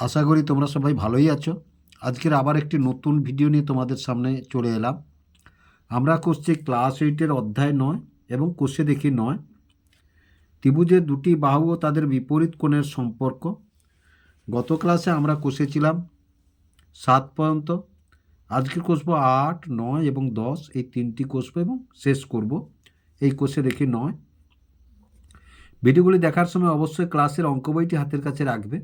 আশা করি তোমরা সবাই ভালোই আছো। আজকের আবার একটি নতুন ভিডিও নিয়ে তোমাদের সামনে চলে এলাম। আমরা করছি ক্লাস এইটের অধ্যায় নয় এবং কোষে দেখি নয়। ত্রিভুজের দুটি বাহু ও তাদের বিপরীত কোণের সম্পর্ক। গত ক্লাসে আমরা কষেছিলাম সাত পর্যন্ত। আজকে কষবো আট, নয় এবং দশ। এই তিনটি কষবো এবং শেষ করব। এই কোষে দেখি নয়। ভিডিওগুলি দেখার সময় অবশ্যই ক্লাসের অঙ্ক বইটি হাতের কাছে রাখবে।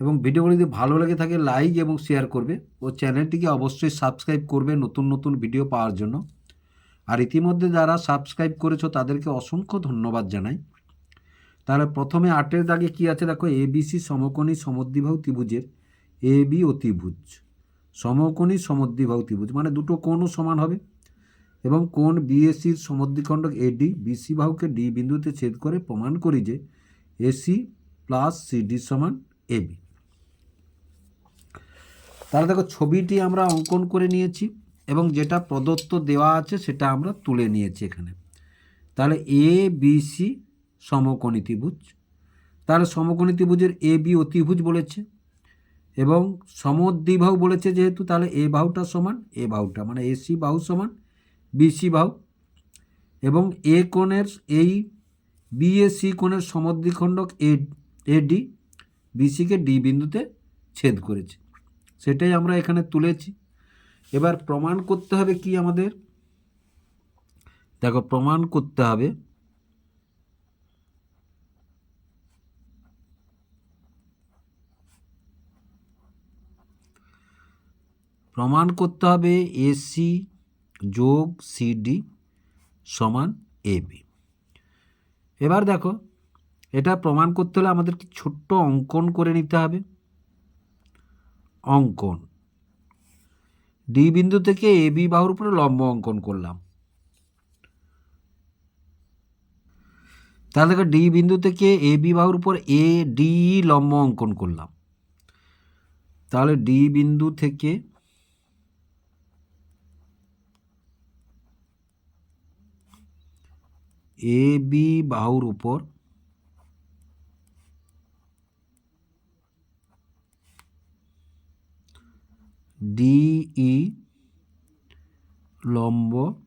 এবং ভিডিওগুলি যদি ভালো লেগে থাকে লাইক এবং শেয়ার করবে। ও চ্যানেলটিকে অবশ্যই সাবস্ক্রাইব করবে নতুন নতুন ভিডিও পাওয়ার জন্য। আর ইতিমধ্যে যারা সাবস্ক্রাইব করেছ, তাদেরকে অসংখ্য ধন্যবাদ জানাই। তাহলে প্রথমে আটের দাগে কি আছে? দেখো এবিসি সমকোণী, সমদ্বিবাহু ত্রিভুজের। এ বি ও ত্রিভুজ। সমকোণী, সমদ্বিবাহু ত্রিভুজ মানে দুটো কোণও সমান হবে। এবং কোণ বিএসির সমদ্বিখণ্ডক এডি বিসি বাহুকে ডি বিন্দুতে ছেদ করে প্রমাণ করি যে এসি প্লাস সিডি সমান এবি তাহলে দেখো ছবিটি আমরা অঙ্কন করে নিয়েছি এবং যেটা প্রদত্ত দেওয়া আছে সেটা আমরা তুলে নিয়েছি এখানে। তাহলে এ বি সি সমকোণী ত্রিভুজ তাহলে সমকোণী ত্রিভুজের এ বি অতিভুজ বলেছে এবং সমদ্বিবাহু বলেছে যেহেতু, তাহলে এ বাহুটা সমান এ বাহুটা মানে এসি বাহু সমান বিসি বাহু। এবং এ কোণের এই বিএসি কোণের সমদ্বিখণ্ডক এ এডি বিসিকে ডি বিন্দুতে ছেদ করেছে। সেটাই আমরা এখানে তুলেছি। এবার প্রমাণ করতে হবে কি আমাদের? দেখো, প্রমাণ করতে হবে। প্রমাণ করতে হবে এসি যোগ সিডি সমান এবি এবার দেখো, এটা প্রমাণ করতে হলে আমাদের ছোট্ট অঙ্কন করে নিতে হবে। অঙ্কন। ডি বিন্দু থেকে এ বি বাহুর উপরে লম্ব অঙ্কন করলাম। তাহলে ডি বিন্দু থেকে এ বি বাহুর উপর এ, ডি লম্ব অঙ্কন করলাম। তাহলে ডি বিন্দু থেকে এ বি বাহুর উপর ডিই লম্ব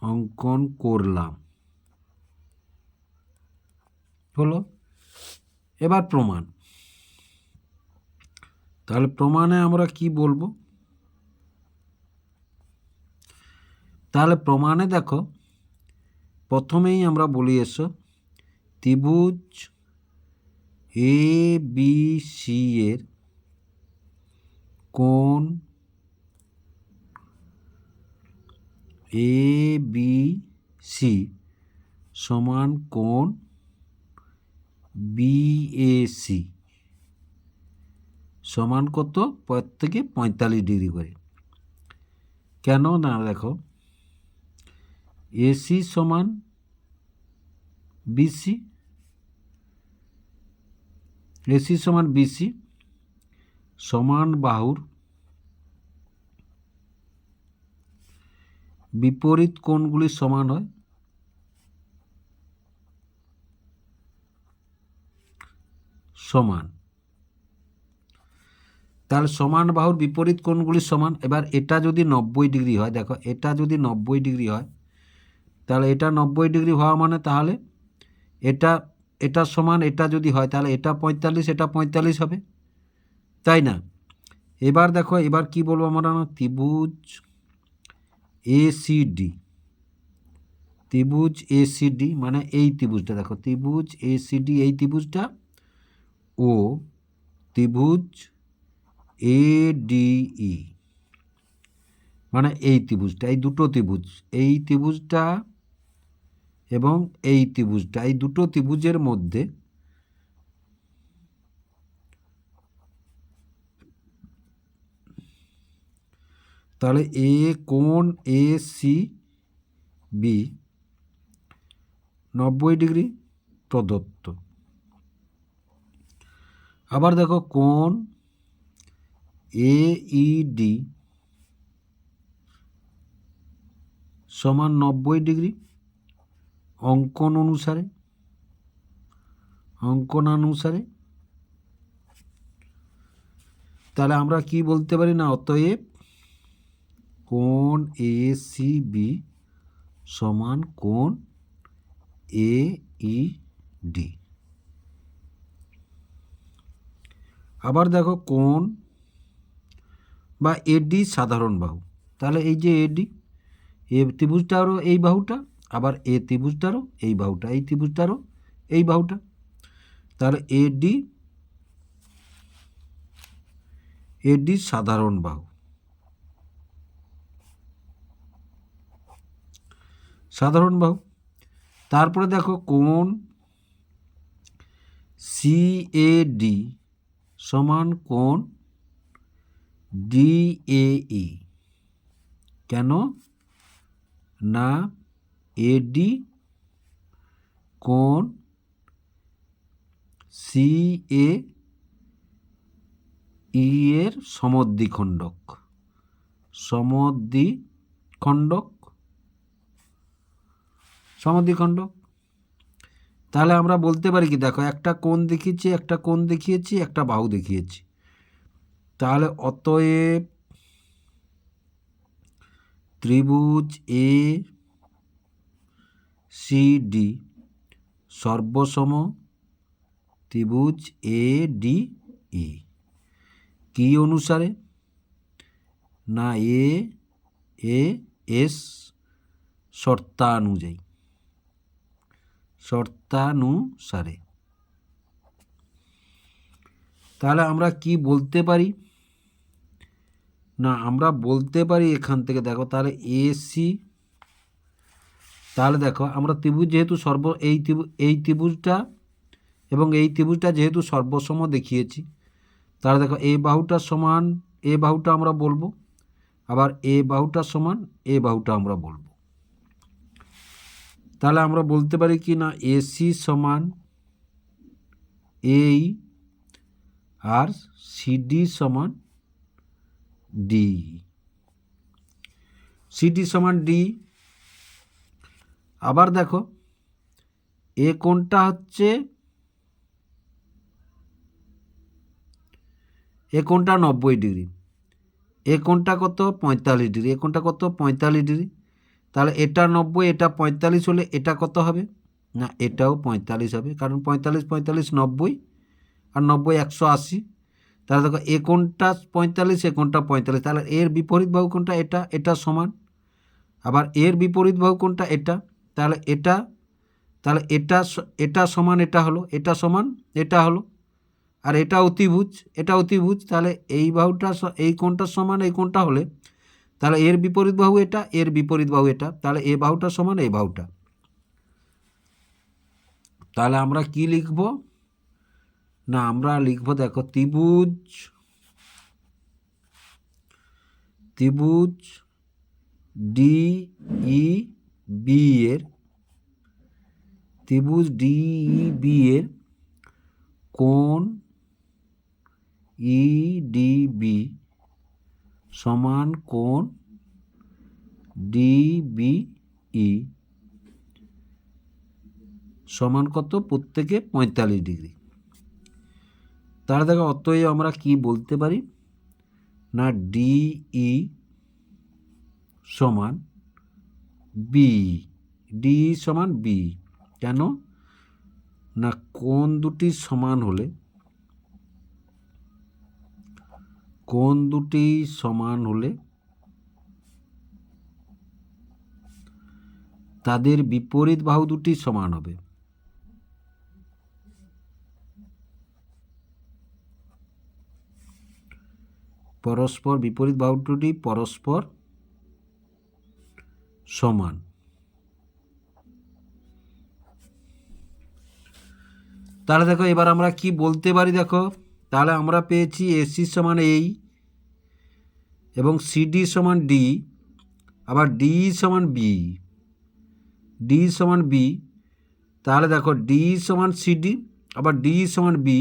অঙ্কন করলাম। হলো? এবার প্রমাণ। তাহলে প্রমাণে আমরা কি বলব? তাহলে প্রমাণে দেখো, প্রথমেই আমরা বলি এসো, ত্রিভুজ এ বি সি এর কোণ এ বি সি সমান কোণ বিএসি সমান কত? প্রত্যেকে পঁয়তাল্লিশ ডিগ্রি করে। কেন? না, দেখো। এসি সমান বিসি এসি সমান বিসি সমান বাহুর বিপরীত কোণগুলি সমান হয় সমান। তাহলে সমান বাহুর বিপরীত কোণগুলি সমান। এবার এটা যদি নব্বই ডিগ্রি হয়, দেখো, এটা যদি নব্বই ডিগ্রি হয়, তাহলে এটা নব্বই ডিগ্রি হওয়া মানে তাহলে এটা এটা সমান এটা যদি হয়, তাহলে এটা পঁয়তাল্লিশ এটা পঁয়তাল্লিশ হবে। তাই না? এবার দেখো, এবার কি বলব আমরা? ত্রিভুজ এ এসিডি ত্রিভুজ এ এসিডি মানে এই ত্রিভুজটা দেখো। ত্রিভুজ এ এসিডি এই ত্রিভুজটা। ও, ত্রিভুজ এ এডিই মানে এই ত্রিভুজটা, এই দুটো ত্রিভুজ। এই ত্রিভুজটা এবং এই ত্রিভুজটা, এই দুটো ত্রিভুজের মধ্যে তাহলে এ কোণ, এ, সি, বি, নব্বই ডিগ্রি প্রদত্ত। আবার দেখো কোণ, এ ডি সমান নব্বই ডিগ্রি অঙ্কন অনুসারে, অঙ্কনানুসারে। তাহলে আমরা কি বলতে পারি না? অতএব কোণ এ সি বি সমান কোণ এ ই ডি। আবার দেখো কোণ বা এডি সাধারণ বাহু। তাহলে এই যে এডি এ ত্রিভুজটা আরও এই বাহুটা। আবার এ ত্রিভুজটারও এই বাহুটা, এই ত্রিভুজটারও এই বাহুটা। তাহলে এডি এডি সাধারণ বাহু। সাধারণ বাহু। তারপরে দেখো কোণ সিএডি সমান কোণ ডিএই কেন? না এডি কোণ সিএ ই এর সমদ্বিখণ্ডক। সমদ্বিখণ্ডক? সমদ্বিখণ্ডক? তাহলে আমরা বলতে পারি কি, দেখো, একটা কোণ দেখিয়েছি, একটা কোণ দেখিয়েছি, একটা বাহু দেখিয়েছি। তাহলে অতএব ত্রিভুজ এ সি ডি সর্বসম ত্রিভুজ এ ডি ই কি অনুসারে? না, এ এ, এস শর্তানুযায়ী। শর্তানুসারে। তাহলে আমরা কি বলতে পারি? না, আমরা বলতে পারি এখান থেকে, দেখো, তাহলে এসি তাহলে দেখো, আমরা ত্রিভুজ যেহেতু সর্ব, এই ত্রিভুজ এই ত্রিভুজটা এবং এই ত্রিভুজটা যেহেতু সর্বসম দেখিয়েছি, তাহলে দেখো, এ বাহুটা সমান, এ বাহুটা আমরা বলব, আবার এ বাহুটা সমান, এ বাহুটা আমরা বলব। তাহলে আমরা বলতে পারি কি না এসি সমান এই আর সিডি সমান ডি। সিডি সমান ডি আবার দেখো, এ কোণটা হচ্ছে, এ কোণটা নব্বই ডিগ্রি, এ কোণটা কত? পঁয়তাল্লিশ ডিগ্রি, এ কোণটা কত? পঁয়তাল্লিশ ডিগ্রি। তাহলে এটা নব্বই, এটা পঁয়তাল্লিশ হলে এটা কত হবে? না, এটাও পঁয়তাল্লিশ হবে, কারণ পঁয়তাল্লিশ পঁয়তাল্লিশ নব্বই, আর নব্বই একশো আশি। তাহলে দেখো, এ কোণটা পঁয়তাল্লিশ, এ কোণটা পঁয়তাল্লিশ। তাহলে এর বিপরীত বাহু কোনটা এটা এটা সমান। আবার এর বিপরীত বাহু কোনটা এটা। তাহলে এটা তাহলে এটা এটা সমান এটা হলো, এটা সমান এটা হলো, আর এটা অতিভুজ এটা অতিভুজ, তাহলে এই বাহুটা এই কোণটা সমান, এই কোণটা হলে, তাহলে এর বিপরীত বাহু এটা, এর বিপরীত বাহু এটা, তাহলে এ বাহুটা সমান, এই বাহুটা। তাহলে আমরা কি লিখব? না, আমরা লিখব, দেখো, ত্রিভুজ ত্রিভুজ, ডি, ই বি এর, ত্রিভুজ ডি বি এর কোণ ই ডি বি সমান কোণ ডি বি ই সমান কত? প্রত্যেকে পঁয়তাল্লিশ ডিগ্রি। তাহলে দেখো, অতএব আমরা কি বলতে পারি? না ডিই সমান বি ডি সমান বি কেন? না কোণ দুটি সমান হলে কোণ দুটি সমান হলে তাদের বিপরীত বাহু দুটি সমান হবে? পরস্পর বিপরীত বাহু দুটি, পরস্পর সমান। তাহলে দেখো, এবার আমরা কি বলতে পারি দেখো? তাহলে আমরা পেয়েছি এসি সমান এই এবং সিডি সমান ডি আবার ডি সমান বি ডি সমান বি তাহলে দেখো ডি সমান সিডি আবার ডি সমান বি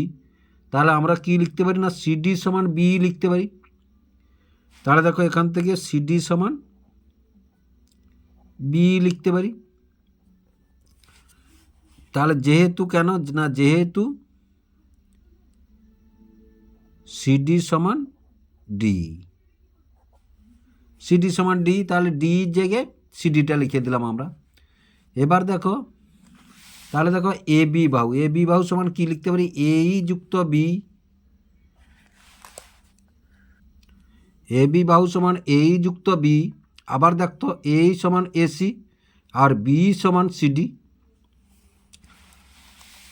তাহলে আমরা কি লিখতে পারি না? সিডি সমান বি লিখতে পারি। তাহলে দেখো, এখান থেকে সিডি সমান বি লিখতে পারি? তাহলে যেহেতু কেন? না, যেহেতু সিডি সমান ডি সিডি সমান ডি তাহলে ডি জেগে সিডিটা লিখে দিলাম আমরা। এবার দেখো, তাহলে দেখো এ বি বাহু। এ বি বাহু সমান কি লিখতে পারি? এই যুক্ত বি এ বি বাহু সমান এই যুক্ত বি আবার দেখতো এই সমান এসি আর বি সমান সিডি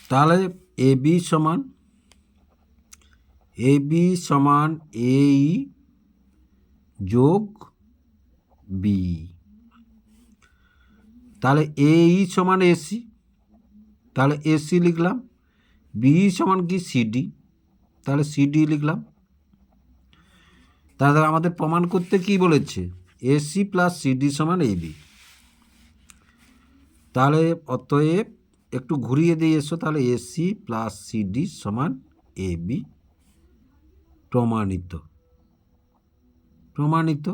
তাহলে এ বি সমান এ বি সমান এই যোগ বি তাহলে এই সমান এসি তাহলে এসি লিখলাম। বি সমান কি সিডি তাহলে সিডি লিখলাম। তাহলে আমাদের প্রমাণ করতে কি বলেছে? এসি প্লাস সিডি সমান এবি তাহলে অতএব একটু ঘুরিয়ে দিয়ে এসো, তাহলে এসি প্লাস সিডি সমান এবি প্রমাণিত। প্রমাণিত।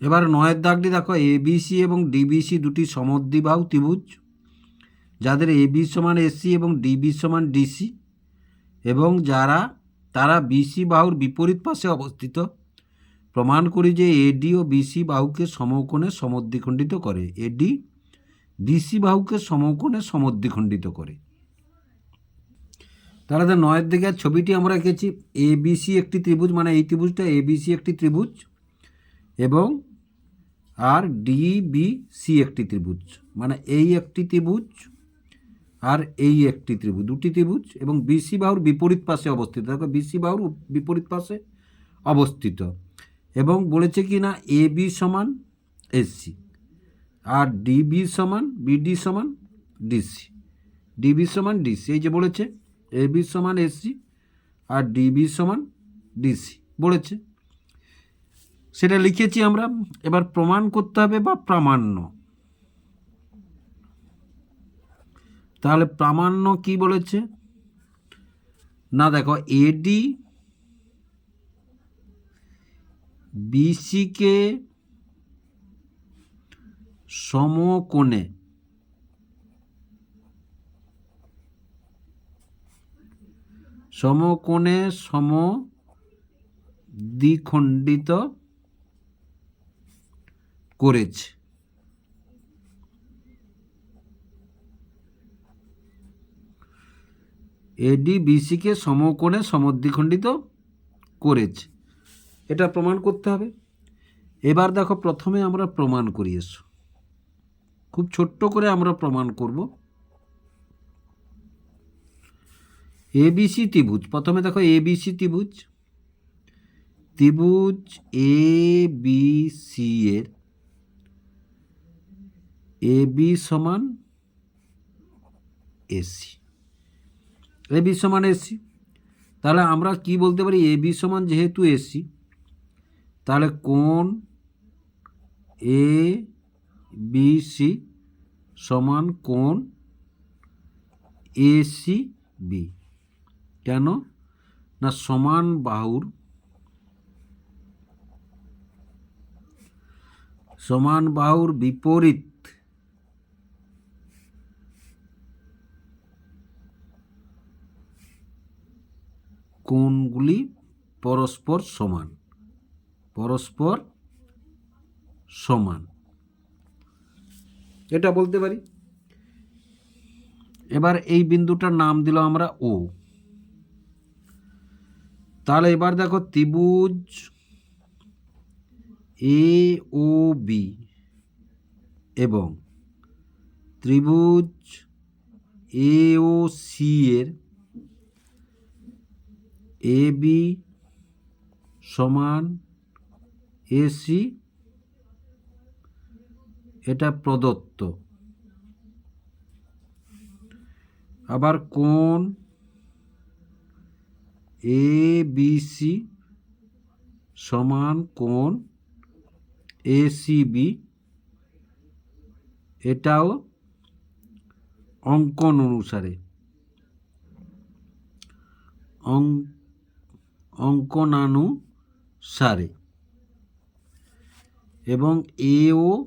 এবার নয়ের দাগটি দেখো এবিসি এবং ডিবিসি দুটি সমদ্বিবাহু ত্রিভুজ, যাদের এবি সমান এসি এবং ডিবি সমান ডিসি এবং যারা তারা বিসি বাহুর বিপরীত পাশে অবস্থিত। প্রমাণ করি যে এডি ও বিসি বাহুকে সমকোণে সমদ্বিখণ্ডিত করে। এডি বিসি বাহুকে সমকোণে সমদ্বিখণ্ডিত করে। তাহলে নয়ের দিকে ছবিটি আমরা এঁকেছি। এ বিসি একটি ত্রিভুজ মানে এই ত্রিভুজটা এ বিসি একটি ত্রিভুজ এবং আর ডি বি সি একটি ত্রিভুজ মানে এই একটি ত্রিভুজ আর এই একটি ত্রিভুজ, দুটি ত্রিভুজ এবং বিসি বাহুর বিপরীত পাশে অবস্থিত। দেখো, বিসি বাহুর বিপরীত পাশে অবস্থিত এবং বলেছে কি না, এ বি সমান এসসি আর ডিবি সমান বিডি সমান ডিসি ডিবি সমান ডিসি এই যে বলেছে, এ বি সমান এসসি আর ডিবি সমান ডিসি বলেছে। সেটা লিখেছি আমরা, এবার প্রমাণ করতে হবে বা প্রামাণ্য। তাহলে প্রামাণ্য কি বলেছে? না দেখো এডি বিসিকে সমকোণে সমকোণে সম দ্বিখণ্ডিত করেছে। এডি বিসিকে সমকোণে সমদ্বিখণ্ডিত করেছে। এটা প্রমাণ করতে হবে। এবার দেখো প্রথমে আমরা প্রমাণ করি এসো। খুব ছোট্ট করে আমরা প্রমাণ করব। এবিসি ত্রিভুজ। প্রথমে দেখো এবিসি ত্রিভুজ। ত্রিভুজ এ বি সি এর এ বি সমান এসি এ বি সমান এসি তাহলে আমরা কি বলতে পারি? এ বি সমান যেহেতু এসি তাহলে কোন এ বি সি সমান কোন এসি বি? কেন? না সমান বাহুর সমান বাহুর বিপরীত কোণগুলি পরস্পর সমান? পরস্পর সমান। এটা বলতে পারি? এবার এই বিন্দুটার নাম দিলাম আমরা ও তাহলে এবার দেখো ত্রিভুজ এ ও বি এবং ত্রিভুজ এ ও সি এর এ বি সমান এসি এটা প্রদত্ত। আবার কোন এ বি সি সমান কোন এ বি। এটাও অঙ্কন অনুসারে। অঙ্ক অঙ্কনানুসারে এবং এ ও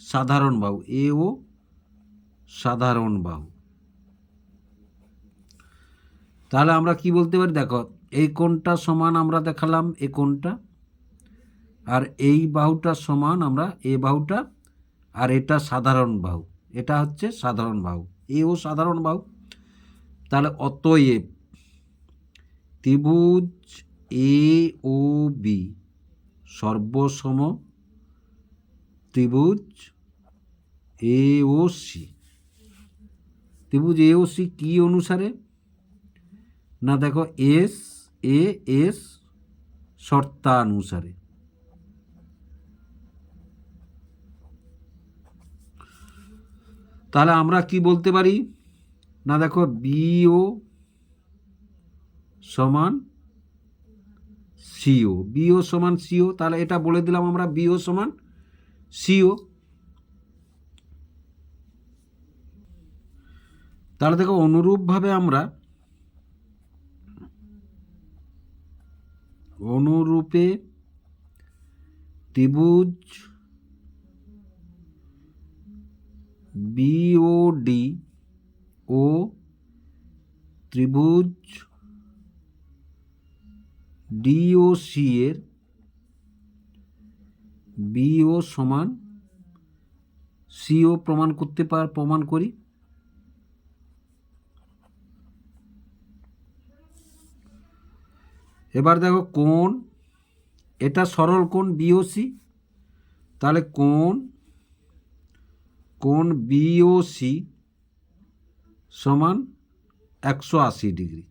সাধারণ বাহু এ ও সাধারণ বাহু। তাহলে আমরা কি বলতে পারি? দেখো, এই কোণটা সমান আমরা দেখালাম এ কোণটা। আর এই বাহুটা সমান আমরা, এ বাহুটা, আর এটা সাধারণ বাহু। এটা হচ্ছে সাধারণ বাহু, এও সাধারণ বাহু। তাহলে অতএব ত্রিভুজ এ ও বি সর্বসম ত্রিভুজ এ ও সি ত্রিভুজ এ ও সি কী অনুসারে? না, দেখো এস এ এস শর্তানুসারে। তাহলে আমরা কি বলতে পারি? না, দেখো বিও সমান সিও। বিও সমান সিও, তাহলে এটা বলে দিলাম আমরা বিও সমান সিও। তাহলে দেখো অনুরূপভাবে আমরা অনুরূপে ত্রিভুজ বিওডি ও ত্রিভুজ ডিওসি এর বিও সমান সিও প্রমাণ করতে পার, প্রমাণ করি। এবার দেখো কোন এটা সরল কোণ বিওসি তাহলে কোণ কোণ বিওসি সমান একশো আশি ডিগ্রি।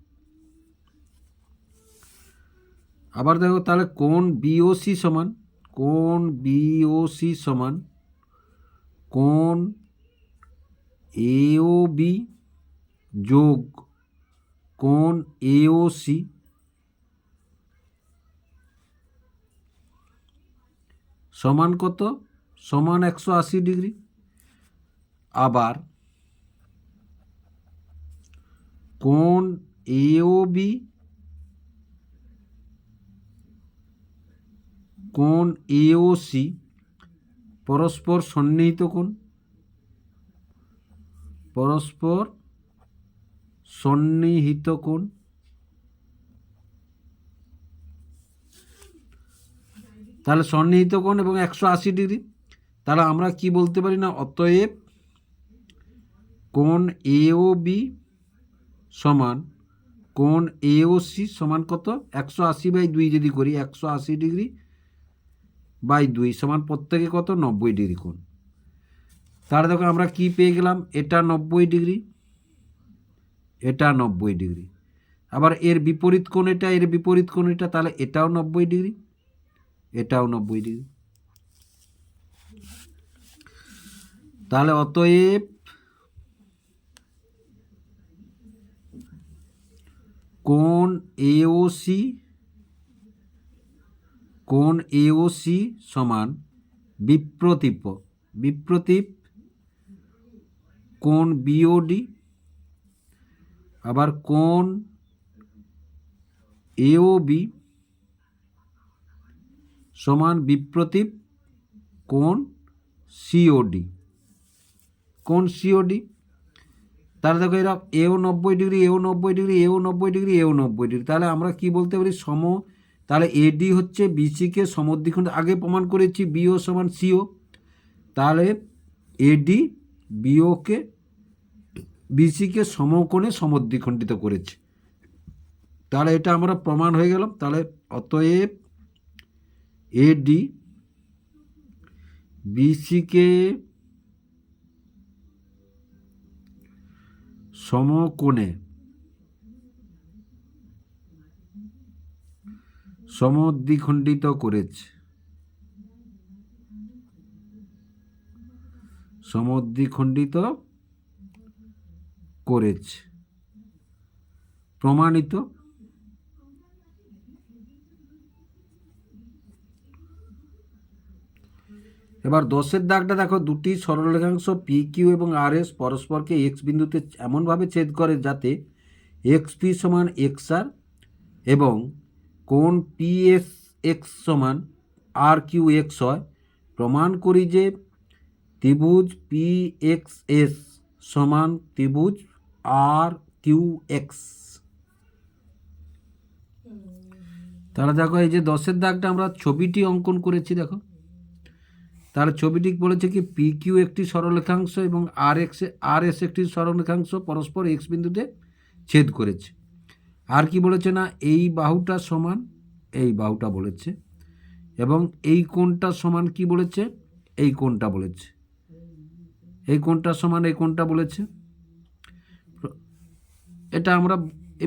আবার দেখো তাহলে কোণ বিওসি সমান কোণ বিওসি সমান কোণ এও বি যোগ কোণ এওসি সমান কত? সমান একশো আশি ডিগ্রি। আবার কোন এও বি কোণ এও সি পরস্পর সন্নিহিত কোণ? পরস্পর সন্নিহিত কোণ। তাহলে সন্নিহিত কোণ এবং একশো আশি ডিগ্রি। তাহলে আমরা কি বলতে পারি না? অতএব কোণ এও বি সমান, কোণ এও সি সমান কত? একশো আশি বাই দুই যদি করি, একশো আশি ডিগ্রি। বাই দুই সমান প্রত্যেকে কত? নব্বই ডিগ্রি কোণ। তাহলে দেখো আমরা কি পেয়ে গেলাম? এটা নব্বই ডিগ্রি, এটা নব্বই ডিগ্রি। আবার এর বিপরীত কোণ এটা, এর বিপরীত কোণ এটা, তাহলে এটাও নব্বই ডিগ্রি, এটাও নব্বই ডিগ্রি। তাহলে অতএব কোণ এওসি কোণ এওসি সমান বিপ্রতীপ বিপ্রতীপ কোণ বিওডি আবার কোণ এওবি সমান বিপ্রতীপ কোণ সিওডি কোণ সিওডি তাহলে দেখো এরা এও নব্বই ডিগ্রি এও নব্বই ডিগ্রি এও নব্বই ডিগ্রি এও নব্বই ডিগ্রি, তাহলে আমরা কি বলতে পারি? সম তাহলে এডি হচ্ছে বিসিকে সমদ্বিখণ্ড। আগে প্রমাণ করেছি বিও সমান সিও তাহলে এডি বিওকে বিসিকে সমকোণে সমদ্বিখণ্ডিত করেছে। তাহলে এটা আমরা প্রমাণ হয়ে গেলাম। তাহলে অতএব এডি বিসিকে সমকোণে সমদ্বিখণ্ডিত করেছে। সমদ্বিখণ্ডিত করেছে। প্রমাণিত। এবার দশের দাগটা দেখো, দুটি সরলরেখাংশ পি কিউ এবং আর এস পরস্পরকে এক্স বিন্দুতে এমনভাবে ছেদ করে যাতে এক্স পি সমান এক্স আর এবং কোণ পি এস এক্স সমান আর কিউ এক্স হয়, প্রমাণ করি যে ত্রিভুজ পি এক্স এস সমান ত্রিভুজ আর কিউ এক্স তাহলে দেখো এই যে দশের দাগটা আমরা ছবিটি অঙ্কন করেছি, দেখো। তাহলে ছবিটি বলেছে কি পি কিউ একটি সরলরেখাংশ এবং আর এক্স আর এস একটি সরলরেখাংশ পরস্পর এক্স বিন্দুতে ছেদ করেছে। আর কি বলেছে না, এই বাহুটা সমান, এই বাহুটা বলেছে। এবং এই কোণটা সমান কি বলেছে? এই কোণটা বলেছে। এই কোণটা সমান, এই কোণটা বলেছে। এটা আমরা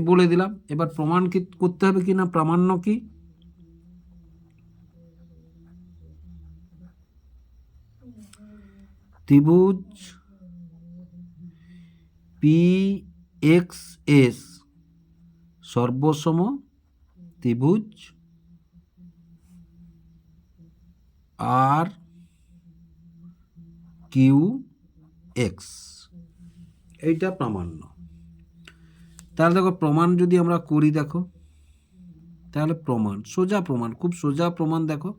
বলে দিলাম। এবার প্রমাণ কি করতে হবে কি না? প্রামাণ্য কি? ত্রিভুজ পি এক্স এস সর্বসম ত্রিভুজ আর কিউ এক্স। এইটা প্রামাণ্য। তাহলে দেখো, প্রমাণ যদি আমরা করি দেখো, তাহলে প্রমাণ, সোজা প্রমাণ, খুব সোজা প্রমাণ দেখো।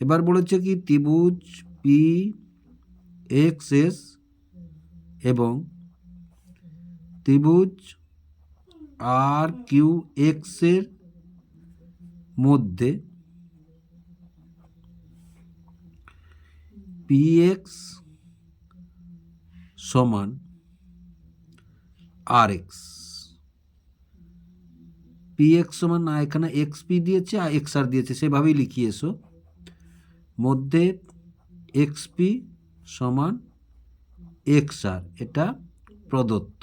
এবার বলেছে কি, ত্রিভুজ পি এক্স এস এবং ত্রিভুজ আর কিউ এক্সের মধ্যে পি এক্স সমান আর এক্স। পি এক্স সমান, না, এখানে এক্স পি দিয়েছে আর এক্স আর দিয়েছে, সেভাবেই লিখিয়ে এসো। মধ্যে এক্স পি সমান এক্স আর, এটা প্রদত্ত।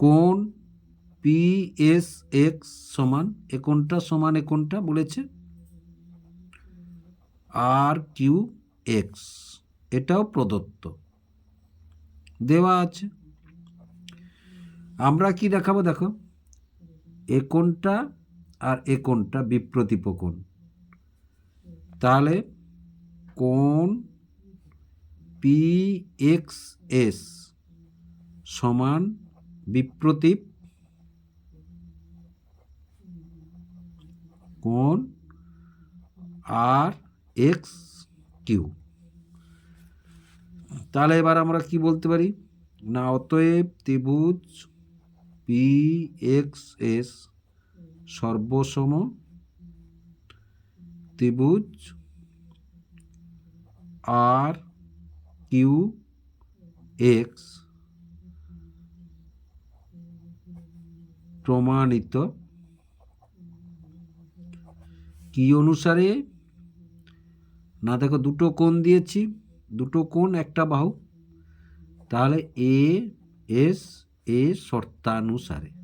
কোণ পি এস এক্স সমান এ কোণটা সমান এ কোণটা বলেছে? আর কিউ এক্স এটাও প্রদত্ত। দেওয়া আছে। আমরা কি দেখাবো? দেখো। এ কোণটা আর এ কোণটা বিপ্রতীপ কোণ তাহলে কোন পি এক্স এস সমান বিপ্রতীপ কোণ আর এক্স কিউ। তাহলে এবার আমরা কি বলতে পারি? না, অতএব ত্রিভুজ পি এক্স এস সর্বসম ত্রিভুজ আর কিউ এক্স প্রমাণিত। কি অনুসারে? না দেখো, দুটো কোণ দিয়েছি। দুটো কোণ, একটা বাহু। তাহলে এ এস এ শর্তানুসারে।